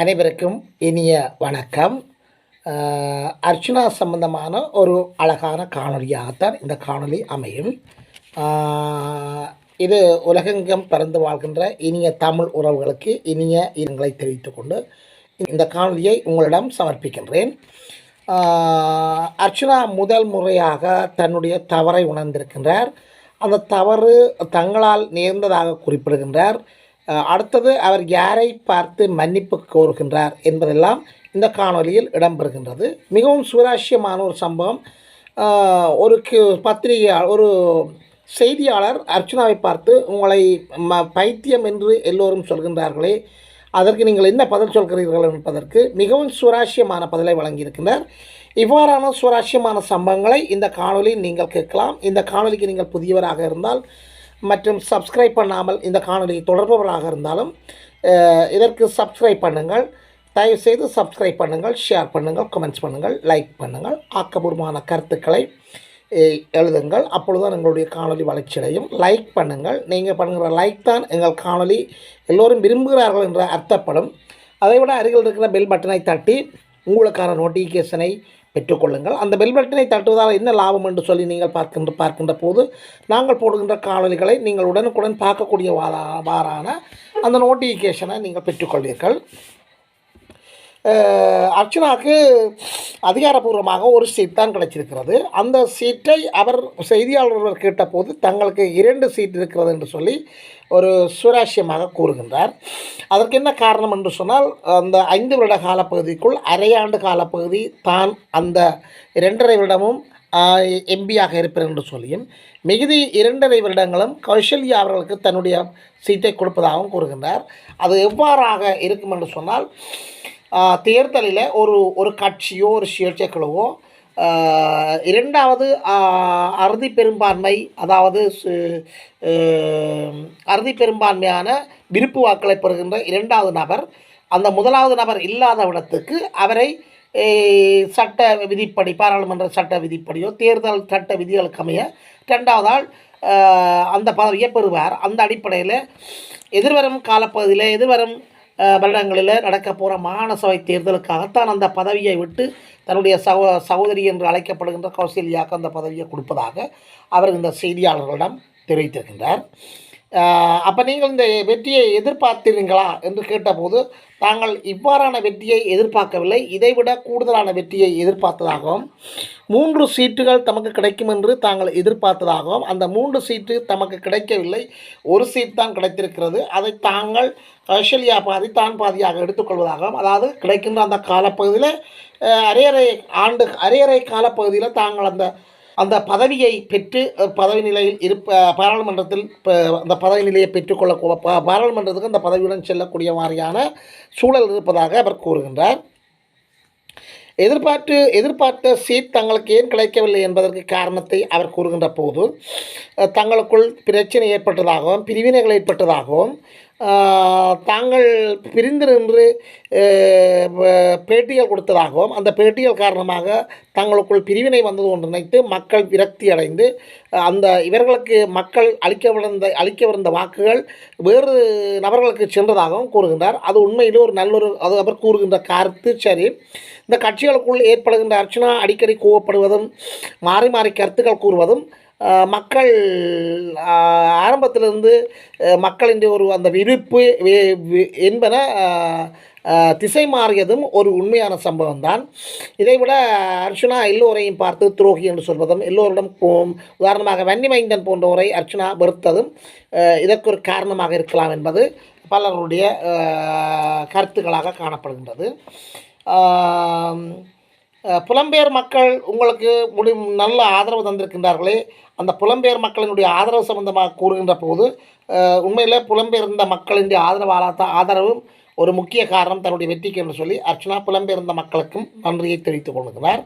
அனைவருக்கும் இனிய வணக்கம். அர்ச்சனா சம்பந்தமான ஒரு அழகான காணொலியாகத்தான் இந்த காணொலி அமையும். இது உலகெங்கும் பறந்து வாழ்கின்ற இனிய தமிழ் உறவுகளுக்கு இனிய இனங்களை தெரிவித்துக்கொண்டு இந்த காணொலியை உங்களிடம் சமர்ப்பிக்கின்றேன். அர்ச்சனா முதல் முறையாக தன்னுடைய தவறை உணர்ந்திருக்கின்றார். அந்த தவறு தங்களால் நேர்ந்ததாக குறிப்பிடுகின்றார். அடுத்தது அவர் யாரை பார்த்து மன்னிப்பு கோருகின்றார் என்பதெல்லாம் இந்த காணொலியில் இடம்பெறுகின்றது. மிகவும் சுவராசியமான ஒரு சம்பவம். ஒரு கு- பத்திரிகையாளர் ஒரு செய்தியாளர் அர்ச்சனாவை பார்த்து உங்களை ம பைத்தியம் என்று எல்லோரும் சொல்கின்றார்களே அதற்கு நீங்கள் என்ன பதில் சொல்கிறீர்கள் என்பதற்கு மிகவும் சுவராசியமான பதிலை வழங்கியிருக்கின்றார். இவ்வாறான சுவராசியமான சம்பவங்களை இந்த காணொலியில் நீங்கள் கேட்கலாம். இந்த காணொலிக்கு நீங்கள் புதியவராக இருந்தால் மற்றும் சப்ஸ்கிரைப் பண்ணாமல் இந்த காணொலியை தொடர்பவராக இருந்தாலும் இதற்கு சப்ஸ்கிரைப் பண்ணுங்கள். தயவுசெய்து சப்ஸ்கிரைப் பண்ணுங்கள் ஷேர் பண்ணுங்கள் கமெண்ட்ஸ் பண்ணுங்கள் லைக் பண்ணுங்கள். ஆக்கபூர்வமான கருத்துக்களை எழுதுங்கள் எழுதுங்கள். அப்பொழுதுதான் எங்களுடைய காணொளி வளர்ச்சியடையும் லைக் பண்ணுங்கள். நீங்கள் பண்ணுகிற லைக் தான் எங்கள் காணொளி எல்லோரும் விரும்புகிறார்கள் என்ற அர்த்தப்படும். அதைவிட அருகில் இருக்கிற பெல் பட்டனை தட்டி உங்களுக்கான நோட்டிஃபிகேஷனை பெற்றுக்கொள்ளுங்கள். அந்த பெல் பட்டனை தட்டுவதால் என்ன லாபம் என்று சொல்லி நீங்கள் பார்க்கின்ற பார்க்கின்ற போது நாங்கள் போடுகின்ற காணொலிகளை நீங்கள் உடனுக்குடன் பார்க்கக்கூடிய வாரான அந்த நோட்டிஃபிகேஷனை நீங்கள் பெற்றுக்கொள்வீர்கள். அர்ச்சனாவுக்கு அதிகாரப்பூர்வமாக ஒரு சீட் தான் கிடைச்சிருக்கிறது. அந்த சீட்டை அவர் செய்தியாளர்கள் கேட்டபோது தங்களுக்கு இரண்டு சீட் இருக்கிறது என்று சொல்லி ஒரு சுராசியமாக கூறுகின்றார். அதற்கு என்ன காரணம் என்று சொன்னால் அந்த ஐந்து வருட காலப்பகுதிக்குள் அரையாண்டு காலப்பகுதி தான் அந்த இரண்டரை வருடமும் எம்பியாக இருப்பேன் என்று சொல்லியும் மிகுதி இரண்டரை வருடங்களும் கௌசல்யா அவர்களுக்கு தன்னுடைய சீட்டை கொடுப்பதாகவும் கூறுகின்றார். அது எவ்வாறாக இருக்கும் என்று சொன்னால் தேர்தலில் ஒரு ஒரு கட்சியோ ஒரு சுயேட்சை குழுவோ இரண்டாவது அறுதி பெரும்பான்மை அதாவது சு- அறுதி பெரும்பான்மையான விருப்பு வாக்களை பெறுகின்ற இரண்டாவது நபர் அந்த முதலாவது நபர் இல்லாத இடத்துக்கு அவரை சட்ட விதிப்படி பாராளுமன்ற சட்ட விதிப்படியோ தேர்தல் சட்ட விதிகளுக்கு அமைய ரெண்டாவது ஆள் அந்த பதவியை பெறுவார். அந்த அடிப்படையில் எதிர்வரும் காலப்பகுதியில் எதிர்வரும் வருடங்களில் நடக்க போகிற மாநசபை தேர்தலுக்காகத்தான் அந்த பதவியை விட்டு தன்னுடைய சகோ சகோதரி என்று அழைக்கப்படுகின்ற கௌசல்யாவுக்கு அந்த பதவியை கொடுப்பதாக அவர் இந்த செய்தியாளர்களிடம் தெரிவித்திருக்கின்றார். அப்போ நீங்கள் இந்த வெற்றியை எதிர்பார்த்தீர்களா என்று கேட்டபோது தாங்கள் இவ்வாறான வெற்றியை எதிர்பார்க்கவில்லை இதைவிட கூடுதலான வெற்றியை எதிர்பார்த்ததாகவும் மூன்று சீட்டுகள் தமக்கு கிடைக்கும் என்று தாங்கள் எதிர்பார்த்ததாகவும் அந்த மூன்று சீட்டு தமக்கு கிடைக்கவில்லை ஒரு சீட் தான் கிடைத்திருக்கிறது அதை தாங்கள் கௌசல்யா பாதி தான் பாதியாக எடுத்துக்கொள்வதாகவும் அதாவது கிடைக்கின்ற அந்த காலப்பகுதியில் அரையறை ஆண்டு அரையறை காலப்பகுதியில் தாங்கள் அந்த அந்த பதவியை பெற்று பதவி நிலையில் இருப்ப பாராளுமன்றத்தில் அந்த பதவி நிலையை பெற்றுக்கொள்ள பாராளுமன்றத்துக்கு அந்த பதவியுடன் செல்லக்கூடிய மாதிரியான சூழல் இருப்பதாக அவர் கூறுகின்றார். எதிர்பார்த்து எதிர்பார்த்த சீட் தங்களுக்கு ஏன் கிடைக்கவில்லை என்பதற்கு காரணத்தை அவர் கூறுகின்ற போது தங்களுக்குள் பிரச்சனை ஏற்பட்டதாகவும் பிரிவினைகள் ஏற்பட்டதாகவும் தாங்கள் பிரிந்து நின்று பேட்டிகள் கொடுத்ததாகவும் அந்த பேட்டிகள் காரணமாக தங்களுக்குள் பிரிவினை வந்தது என்று நினைத்து மக்கள் விரக்தி அடைந்து அந்த இவர்களுக்கு மக்கள் அளிக்கவிருந்த அளிக்கவிருந்த வாக்குகள் வேறு நபர்களுக்கு சென்றதாகவும் கூறுகின்றார். அது உண்மையிலே ஒரு நல்லொரு அது அவர் கூறுகின்ற கருத்து. சரி இந்த கட்சிகளுக்குள் ஏற்படுகின்ற அர்ச்சனா அடிக்கடி கூவப்படுவதும் மாறி மாறி கருத்துக்கள் கூறுவதும் மக்கள் ஆரம்பத்திலிருந்து மக்களின் ஒரு அந்த விருப்பு என்பன திசை மாறியதும் ஒரு உண்மையான சம்பவம் தான் இதைவிட அர்ச்சனா எல்லோரையும் பார்த்து துரோகி என்று சொல்வதும் எல்லோரிடம் போ- உதாரணமாக வன்னிமைந்தன் போன்றவரை அர்ச்சனா வெறுத்ததும் இதற்கு ஒரு காரணமாக இருக்கலாம் என்பது பலருடைய கருத்துக்களாக காணப்படுகின்றது. புலம்பெயர் மக்கள் உங்களுக்கு முடி நல்ல ஆதரவு தந்திருக்கின்றார்களே. அந்த புலம்பெயர் மக்களினுடைய ஆதரவு சம்பந்தமாக கூறுகின்ற போது உண்மையிலே புலம்பெயர்ந்த மக்களினுடைய ஆதரவாளர் ஆதரவும் ஒரு முக்கிய காரணம் தன்னுடைய வெற்றிக்கு என்று சொல்லி அர்ச்சனா புலம்பெயர்ந்த மக்களுக்கும் நன்றியை தெரிவித்துக் கொள்கிறார்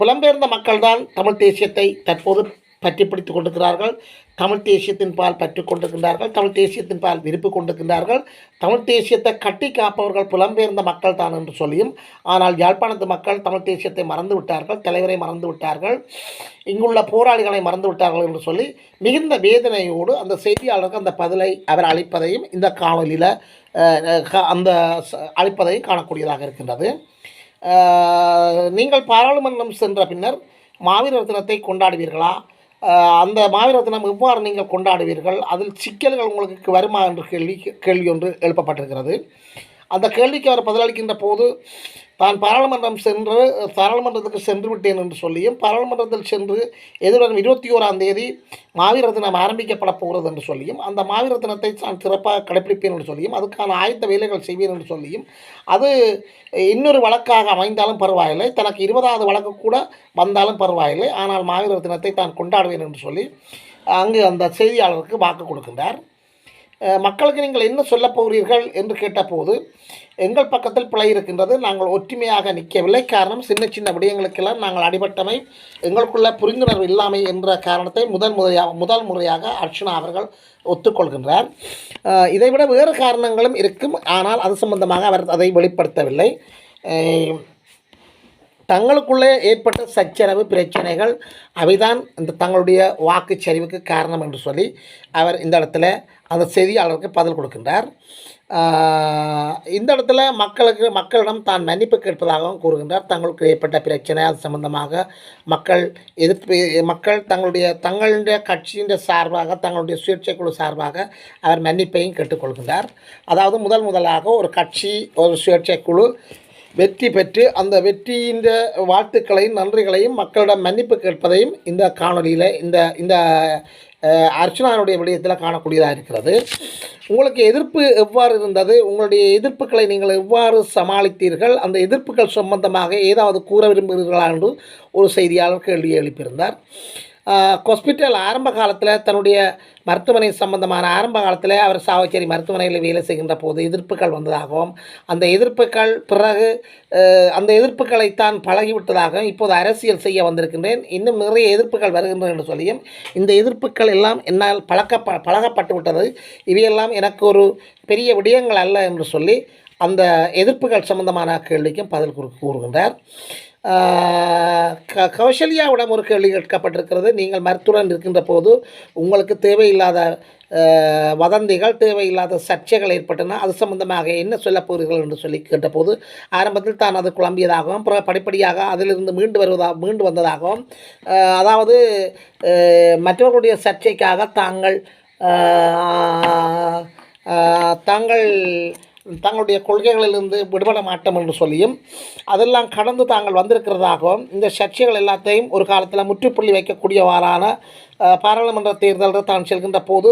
புலம்பெயர்ந்த மக்கள்தான் தமிழ் தேசியத்தை தற்போது பற்றி பிடித்து கொண்டிருக்கிறார்கள். தமிழ் தேசியத்தின் பால் பற்று கொண்டிருக்கின்றார்கள் தமிழ் தேசியத்தின் பால் விருப்பு கொண்டிருக்கின்றார்கள். தமிழ் தேசியத்தை கட்டி காப்பவர்கள் புலம்பெயர்ந்த மக்கள் தான் என்று சொல்லியும் ஆனால் யாழ்ப்பாணத்து மக்கள் தமிழ் தேசியத்தை மறந்து விட்டார்கள் தலைவரை மறந்து விட்டார்கள் இங்குள்ள போராளிகளை மறந்து விட்டார்கள் என்று சொல்லி மிகுந்த வேதனையோடு அந்த செய்தியாளருக்கு அந்த பதிலை அவர் அளிப்பதையும் இந்த காணொலியில் அந்த அளிப்பதையும் காணக்கூடியதாக இருக்கின்றது. நீங்கள் பாராளுமன்றம் சென்ற பின்னர் மாவீரர் தினத்தை கொண்டாடுவீர்களா? அந்த மாவீரத்தினம் எவ்வாறு நீங்கள் கொண்டாடுவீர்கள்? அதில் சிக்கல்கள் உங்களுக்கு வருமா? என்ற கேள்வி கேள்வி ஒன்று எழுப்பப்பட்டிருக்கிறது. அந்த கேள்விக்கு அவர் பதிலளிக்கின்ற போது தான் பாராளுமன்றம் சென்று பாராளுமன்றத்துக்கு சென்று விட்டேன் என்று சொல்லியும் பாராளுமன்றத்தில் சென்று எதிர்வரும் இருபத்தி ஓராம் தேதி மாவீர தினம் ஆரம்பிக்கப்பட போகிறது என்று சொல்லியும் அந்த மாவீர தினத்தை நான் சிறப்பாக கடைப்பிடிப்பேன் என்று சொல்லியும் அதுக்கான ஆயத்த வேலைகள் செய்வேன் என்று சொல்லியும் அது இன்னொரு வழக்காக அமைந்தாலும் பரவாயில்லை. தனக்கு இருபதாவது வழக்கு கூட வந்தாலும் பரவாயில்லை. ஆனால் மாவீரர் தினத்தை தான் கொண்டாடுவேன் என்று சொல்லி அங்கு அந்த செய்தியாளருக்கு வாக்கு கொடுக்கின்றார். மக்களுக்கு நீங்கள் என்ன சொல்லப் போகிறீர்கள் என்று கேட்டபோது எங்கள் பக்கத்தில் பிழை இருக்கின்றது. நாங்கள் ஒற்றுமையாக நிற்கவில்லை. காரணம் சின்ன சின்ன விடயங்களுக்கெல்லாம் நாங்கள் அடிபட்டமை எங்களுக்குள்ள புரிந்துணர்வு இல்லாமை என்ற காரணத்தை முதல் முறையாக முதல் முறையாக அர்ச்சனா அவர்கள் ஒத்துக்கொள்கின்றார். இதைவிட வேறு காரணங்களும் இருக்கும். ஆனால் அது சம்பந்தமாக அவர் அதை வெளிப்படுத்தவில்லை. தங்களுக்குள்ளே ஏற்பட்ட சச்சரவு பிரச்சனைகள் அவைதான் இந்த தங்களுடைய வாக்குச்சரிவுக்கு காரணம் என்று சொல்லி அவர் இந்த இடத்துல அந்த செய்தியாளருக்கு பதில் கொடுக்கின்றார். இந்த இடத்துல மக்களுக்கு மக்களிடம் தான் மன்னிப்பு கேட்பதாகவும் கூறுகின்றார். தங்களுக்கு ஏற்பட்ட பிரச்சனை அது சம்பந்தமாக மக்கள் எதிர்ப்பு மக்கள் தங்களுடைய தங்களுடைய கட்சியின் சார்பாக தங்களுடைய சுயேட்சை குழு சார்பாக அவர் மன்னிப்பையும் கேட்டுக்கொள்கின்றார். அதாவது முதல் முதலாக ஒரு கட்சி ஒரு சுயேட்சை குழு வெற்றி பெற்று அந்த வெற்றியின் வாழ்த்துக்களையும் நன்றிகளையும் மக்களிடம் மன்னிப்பு கேட்பதையும் இந்த காணொலியில் இந்த இந்த அர்ச்சனாவுடைய விடயத்தில் காணக்கூடியதாக இருக்கிறது. உங்களுக்கு எதிர்ப்பு எவ்வாறு இருந்தது? உங்களுடைய எதிர்ப்புகளை நீங்கள் எவ்வாறு சமாளித்தீர்கள்? அந்த எதிர்ப்புகள் சம்பந்தமாக ஏதாவது கூற விரும்புகிறீர்களா என்று ஒரு செய்தியாளர் கேள்வி எழுப்பியிருந்தார். ஹாஸ்பிட்டல் ஆரம்ப காலத்தில் தன்னுடைய மருத்துவமனை சம்பந்தமான ஆரம்ப காலத்தில் அவர் சாவச்சேரி மருத்துவமனையில் வேலை செய்கின்ற போது எதிர்ப்புகள் வந்ததாகவும் அந்த எதிர்ப்புகள் பிறகு அந்த எதிர்ப்புகளைத்தான் பழகிவிட்டதாகவும் இப்போது அரசியல் செய்ய வந்திருக்கின்றேன். இன்னும் நிறைய எதிர்ப்புகள் வருகின்றன என்று சொல்லியும் இந்த எதிர்ப்புகள் எல்லாம் என்னால் பழக்க பழகப்பட்டு விட்டது. இவையெல்லாம் எனக்கு ஒரு பெரிய விடயங்கள் அல்ல என்று சொல்லி அந்த எதிர்ப்புகள் சம்பந்தமான கேள்விக்கும் பதில் கூறுகின்றார். க கௌசல்யாவிடம் ஒரு கேள்வி கேட்கப்பட்டிருக்கிறது. நீங்கள் மருத்துவன் இருக்கின்ற போது உங்களுக்கு தேவையில்லாத வதந்திகள் தேவையில்லாத சர்ச்சைகள் ஏற்பட்டன அது சம்பந்தமாக என்ன சொல்லப் போகிறீர்கள் என்று சொல்லி கேட்டபோது ஆரம்பத்தில் தான் அது குழம்பியதாகவும் பிற படிப்படியாக அதிலிருந்து மீண்டு வருவதாக மீண்டு வந்ததாகவும் அதாவது மற்றவர்களுடைய சர்ச்சைக்காக தாங்கள் தாங்கள் தங்களுடைய கொள்கைகளிலிருந்து விடுபட மாட்டோம் என்று சொல்லியும் அதெல்லாம் கடந்து தாங்கள் வந்திருக்கிறதாகவும் இந்த சர்ச்சைகள் எல்லாத்தையும் ஒரு காலத்தில் முற்றுப்புள்ளி வைக்கக்கூடியவாறான பாராளுமன்ற தேர்தல் தான் செல்கின்ற போது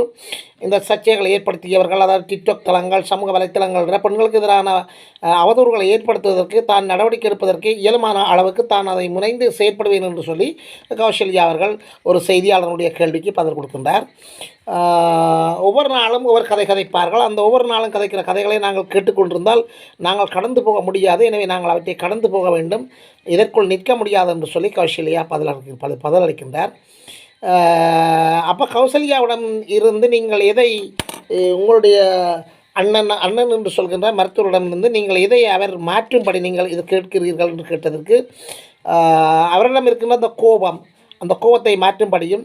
இந்த சர்ச்சைகளை ஏற்படுத்தியவர்கள் அதாவது டிக்டாக் தளங்கள் சமூக வலைத்தளங்கள் பெண்களுக்கு எதிரான அவதூறுகளை ஏற்படுத்துவதற்கு தான் நடவடிக்கை எடுப்பதற்கு இயலுமான அளவுக்கு தான் அதை முனைந்து செயற்படுவேன் என்று சொல்லி கௌசல்யா அவர்கள் ஒரு செய்தியாளருடைய கேள்விக்கு பதில் கொடுக்கின்றார். ஒவ்வொரு நாளும் ஒவ்வொரு கதை கதைப்பார்கள். அந்த ஒவ்வொரு நாளும் கதைக்கிற கதைகளை நாங்கள் கேட்டுக்கொண்டிருந்தால் நாங்கள் கடந்து போக முடியாது. எனவே நாங்கள் அவற்றை கடந்து போக வேண்டும். இதற்குள் நிற்க முடியாது என்று சொல்லி கௌசல்யா பதிலளிக்க பதில் பதிலளிக்கின்றார். அப்போ கௌசல்யாவிடம் இருந்து நீங்கள் எதை உங்களுடைய அண்ணன் அண்ணன் என்று சொல்கின்ற மருத்துவரிடமிருந்து நீங்கள் எதை அவர் மாற்றும்படி நீங்கள் இது கேட்கிறீர்கள் என்று கேட்டதற்கு அவரிடம் இருக்கின்ற அந்த கோபம் அந்த கோபத்தை மாற்றும்படியும்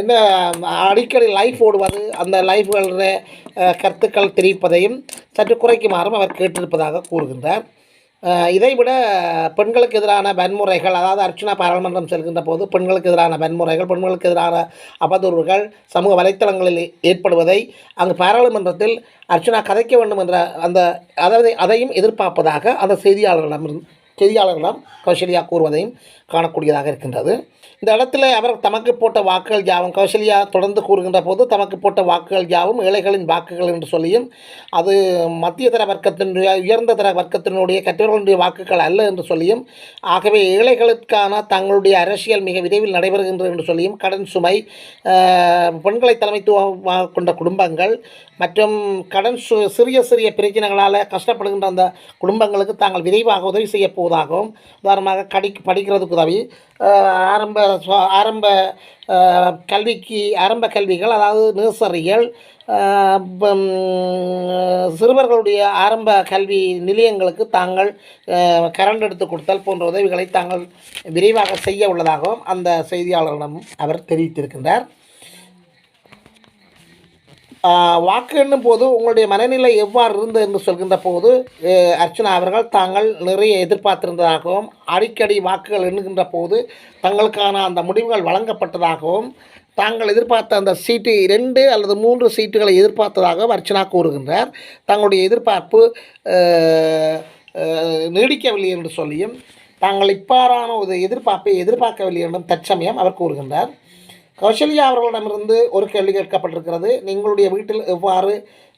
என்ன அடிக்கடி லைஃப் ஓடுவது அந்த லைஃப்களில் கருத்துக்கள் தெரிவிப்பதையும் சற்று குறைக்குமாறும் அவர் கேட்டிருப்பதாக கூறுகின்றார். இதைவிட பெண்களுக்கு எதிரான வன்முறைகள் அதாவது அர்ச்சனா பாராளுமன்றம் செல்கின்ற போது பெண்களுக்கு எதிரான வன்முறைகள் பெண்களுக்கு எதிரான அவதூறுகள் சமூக வலைத்தளங்களில் ஏற்படுவதை அங்கு பாராளுமன்றத்தில் அர்ச்சனா கதைக்க வேண்டும் என்ற அந்த அதாவது அதையும் எதிர்பார்ப்பதாக அந்த செய்தியாளர்களிடம் செய்தியாளர்களிடம் கௌசல்யா கூறுவதையும் காணக்கூடியதாக இருக்கின்றது. இந்த இடத்துல அவர் தமக்கு போட்ட வாக்குகள் யாவும் கௌசல்யா தொடர்ந்து கூறுகின்ற போது தமக்கு போட்ட வாக்குகள் யாவும் ஏழைகளின் வாக்குகள் என்று சொல்லியும் அது மத்திய தர வர்க்கத்தினுடைய உயர்ந்த தர வர்க்கத்தினுடைய கற்றவர்களுடைய வாக்குகள் அல்ல என்று சொல்லியும் ஆகவே ஏழைகளுக்கான தங்களுடைய அரசியல் மிக விரைவில் நடைபெறுகின்றது என்று சொல்லியும் கடன் சுமை பெண்களை தலைமைத்துவமாக கொண்ட குடும்பங்கள் மற்றும் கடன் சு சிறிய சிறிய பிரச்சனைகளால் கஷ்டப்படுகின்ற அந்த குடும்பங்களுக்கு தாங்கள் விரைவாக உதவி செய்ய போவதாகவும் உதாரணமாக கடி படிக்கிறதுக்கு உதவி ஆரம்ப சுவா- ஆரம்ப கல்விக்கு ஆரம்ப கல்விகள் அதாவது நர்சரிகள் சிறுவர்களுடைய ஆரம்ப கல்வி நிலையங்களுக்கு தாங்கள் கரண்ட் எடுத்து கொடுத்தல் போன்ற உதவிகளை தாங்கள் விரைவாக செய்ய உள்ளதாகவும் அந்த செய்தியாளரிடம் அவர் தெரிவித்திருக்கின்றார். வாக்கு எண்ணும் போது உங்களுடைய மனநிலை எவ்வாறு இருந்தது என்று சொல்கின்ற போது அர்ச்சனா அவர்கள் தாங்கள் நிறைய எதிர்பார்த்திருந்ததாகவும் அடிக்கடி வாக்குகள் எண்ணுகின்ற போது தங்களுக்கான அந்த முடிவுகள் வழங்கப்பட்டதாகவும் தாங்கள் எதிர்பார்த்த அந்த சீட்டு இரண்டு அல்லது மூன்று சீட்டுகளை எதிர்பார்த்ததாகவும் அர்ச்சனா கூறுகின்றார். தங்களுடைய எதிர்பார்ப்பு நீடிக்கவில்லை என்று சொல்லியும் தாங்கள் இப்பாறான ஒரு எதிர்பார்ப்பை எதிர்பார்க்கவில்லை என்றும் தற்சமயம் அவர் கூறுகின்றார். கௌசல்யா அவர்களிடமிருந்து ஒரு கேள்வி கேட்கப்பட்டிருக்கிறது. நீங்களுடைய வீட்டில் எவ்வாறு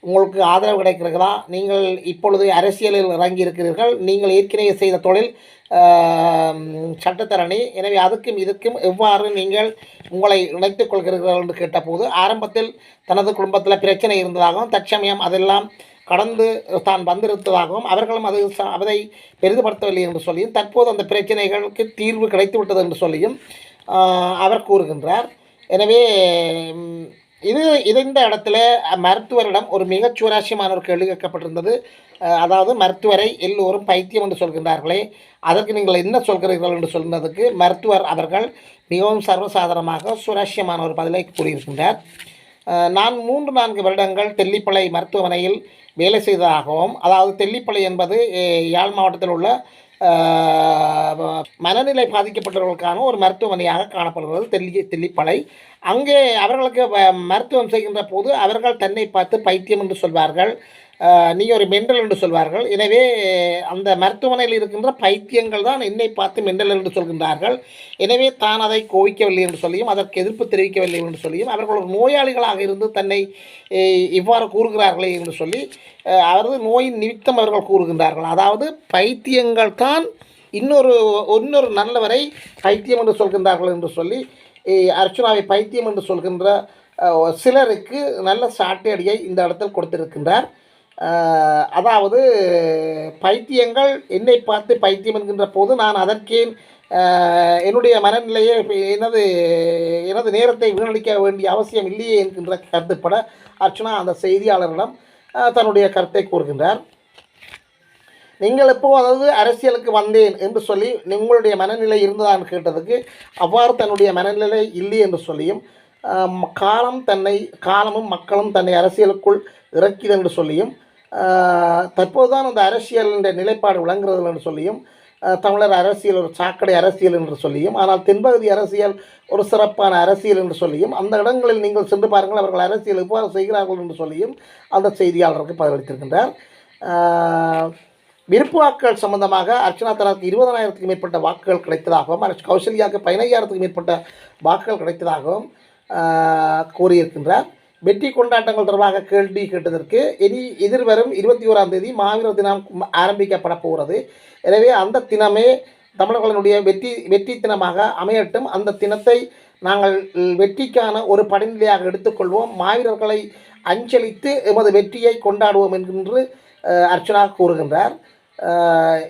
உங்களுக்கு ஆதரவு கிடைக்கிறதா? நீங்கள் இப்பொழுது அரசியலில் இறங்கி இருக்கிறீர்கள் நீங்கள் ஏற்கனவே செய்த தொழில் சட்டத்தரணி. எனவே அதுக்கும் இதுக்கும் எவ்வாறு நீங்கள் உங்களை இணைத்துக் கொள்கிறீர்கள் என்று கேட்டபோது ஆரம்பத்தில் தனது குடும்பத்தில் பிரச்சனை இருந்ததாகவும் தற்சமயம் அதெல்லாம் கடந்து தான் வந்திருந்ததாகவும் அவர்களும் அது ச- அதை பெரிதுபடுத்தவில்லை என்று சொல்லியும் தற்போது அந்த பிரச்சனைகளுக்கு தீர்வு கிடைத்து விட்டது என்று சொல்லியும் அவர் கூறுகின்றார். எனவே இது இது இந்த இடத்துல மருத்துவரிடம் ஒரு மிக சுவாரஸ்யமான ஒரு கேள்வி கேட்கப்பட்டிருந்தது. அதாவது மருத்துவரை எல்லோரும் பைத்தியம் என்று சொல்கின்றார்களே. அதற்கு நீங்கள் என்ன சொல்கிறீர்கள் என்று சொன்னதுக்கு மருத்துவர் அவர்கள் மிகவும் சர்வசாதாரணமாக சுவாரஸ்யமான ஒரு பதிலை கூறியிருக்கின்றார். நான் மூன்று நான்கு வருடங்கள் தெல்லிப்பளை மருத்துவமனையில் வேலை செய்ததாகவும் அதாவது தெல்லிப்பளை என்பது யாழ் மாவட்டத்தில் உள்ள மனநிலை பாதிக்கப்பட்டவர்களுக்கான ஒரு மருத்துவமனையாக காணப்படுகிறது தெல்லி தெல்லிப்பளை. அங்கே அவர்களுக்கு மருத்துவம் செய்கின்ற போது அவர்கள் தன்னை பார்த்து பைத்தியம் என்று சொல்வார்கள். நீ ஒரு மெண்டல் என்று சொல்வார்கள். எனவே அந்த மருத்துவமனையில் இருக்கின்ற பைத்தியங்கள் தான் என்னை பார்த்து மெண்டல் என்று சொல்கின்றார்கள். எனவே தான் அதை கோவிக்கவில்லை என்று சொல்லியும் அதற்கு எதிர்ப்பு தெரிவிக்கவில்லை என்று சொல்லியும் அவர்கள் ஒரு நோயாளிகளாக இருந்து தன்னை இவ்வாறு கூறுகிறார்களே என்று சொல்லி அவரது நோயின் நிமித்தம் அவர்கள் கூறுகின்றார்கள். அதாவது பைத்தியங்கள் தான் இன்னொரு இன்னொரு நல்லவரை பைத்தியம் என்று சொல்கின்றார்கள் என்று சொல்லி அஹ், அர்ச்சுனாவை பைத்தியம் என்று சொல்கின்ற சிலருக்கு நல்ல சாட்டையடியை இந்த இடத்தில் கொடுத்திருக்கின்றார். அதாவது பைத்தியங்கள் என்னை பார்த்து பைத்தியம் என்கின்ற போது நான் அதற்கேன் என்னுடைய மனநிலையை எனது எனது நேரத்தை வீணடிக்க வேண்டிய அவசியம் இல்லையே என்கின்ற கருத்துப்பட அர்ச்சனா அந்த செய்தியாளரிடம் தன்னுடைய கருத்தை கூறுகின்றார். நீங்கள் எப்போ அதாவது அரசியலுக்கு வந்தேன் என்று சொல்லி உங்களுடைய மனநிலை இருந்ததான்னு கேட்டதுக்கு அவ்வாறு தன்னுடைய மனநிலை இல்லை என்று சொல்லியும் காலம் தன்னை காலமும் மக்களும் தன்னை அரசியலுக்குள் இறக்கிது என்று சொல்லியும் தற்போதுதான் அந்த அரசியல் என்ற நிலைப்பாடு விளங்குறது என்று சொல்லியும் தமிழர் அரசியல் ஒரு சாக்கடை அரசியல் என்று சொல்லியும் ஆனால் தென்பகுதி அரசியல் ஒரு சிறப்பான அரசியல் என்று சொல்லியும் அந்த இடங்களில் நீங்கள் சென்று பாருங்கள் அவர்கள் அரசியல் எவ்வாறு செய்கிறார்கள் என்று சொல்லியும் அந்த செய்தியாளருக்கு பதிலளித்திருக்கின்றார். விருப்பு வாக்குகள் சம்பந்தமாக அர்ச்சனா தனக்கு இருபதனாயிரத்துக்கு மேற்பட்ட வாக்குகள் கிடைத்ததாகவும் அர்ச்ச- கௌசல்யாவுக்கு பதினையாயிரத்துக்கு மேற்பட்ட வாக்குகள் கிடைத்ததாகவும் கூறியிருக்கின்றார். வெற்றி கொண்டாட்டங்கள் தொடர்பாக கேள்வி கேட்டதற்கு இனி எதிர்வரும் இருபத்தி ஓராம் தேதி மாவீரர் தினம் ஆரம்பிக்கப்பட போகிறது. எனவே அந்த தினமே தமிழர்களினுடைய வெற்றி வெற்றி தினமாக அமையட்டும். அந்த தினத்தை நாங்கள் வெற்றிக்கான ஒரு படிநிலையாக எடுத்துக்கொள்வோம். மாவீரர்களை அஞ்சலித்து எமது வெற்றியை கொண்டாடுவோம் என்கின்று அர்ச்சனா கூறுகின்றார்.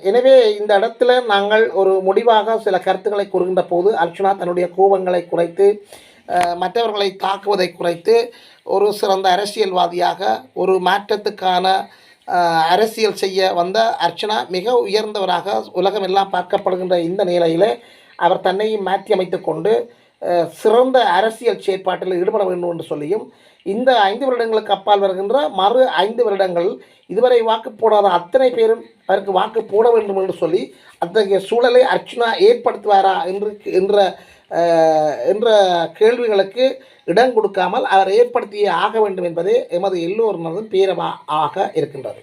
எனவே இந்த இடத்துல நாங்கள் ஒரு முடிவாக சில கருத்துக்களை கூறுகின்ற போது அர்ச்சனா தன்னுடைய கோபங்களை குறைத்து மற்றவர்களை தாக்குவதை குறைத்து ஒரு சிறந்த அரசியல்வாதியாக ஒரு மாற்றத்துக்கான அரசியல் செய்ய வந்த அர்ச்சனா மிக உயர்ந்தவராக உலகமெல்லாம் பார்க்கப்படுகின்ற இந்த நிலையில் அவர் தன்னையும் மாற்றி அமைத்து கொண்டு சிறந்த அரசியல் செயற்பாட்டில் ஈடுபட வேண்டும் என்று சொல்லியும் இந்த ஐந்து வருடங்களுக்கு அப்பால் வருகின்ற மறு ஐந்து வருடங்கள் இதுவரை வாக்கு போடாத அத்தனை பேரும் அவருக்கு வாக்கு போட வேண்டும் என்று சொல்லி அத்தகைய சூழலை அர்ச்சனா ஏற்படுத்துவாரா என்று என்ற என்ற கேள்விகளுக்கு இடம் கொடுக்காமல் அவர் ஏற்படுத்தியே ஆக வேண்டும் என்பதே எமது எல்லோரும் பேரவா ஆக இருக்கின்றது.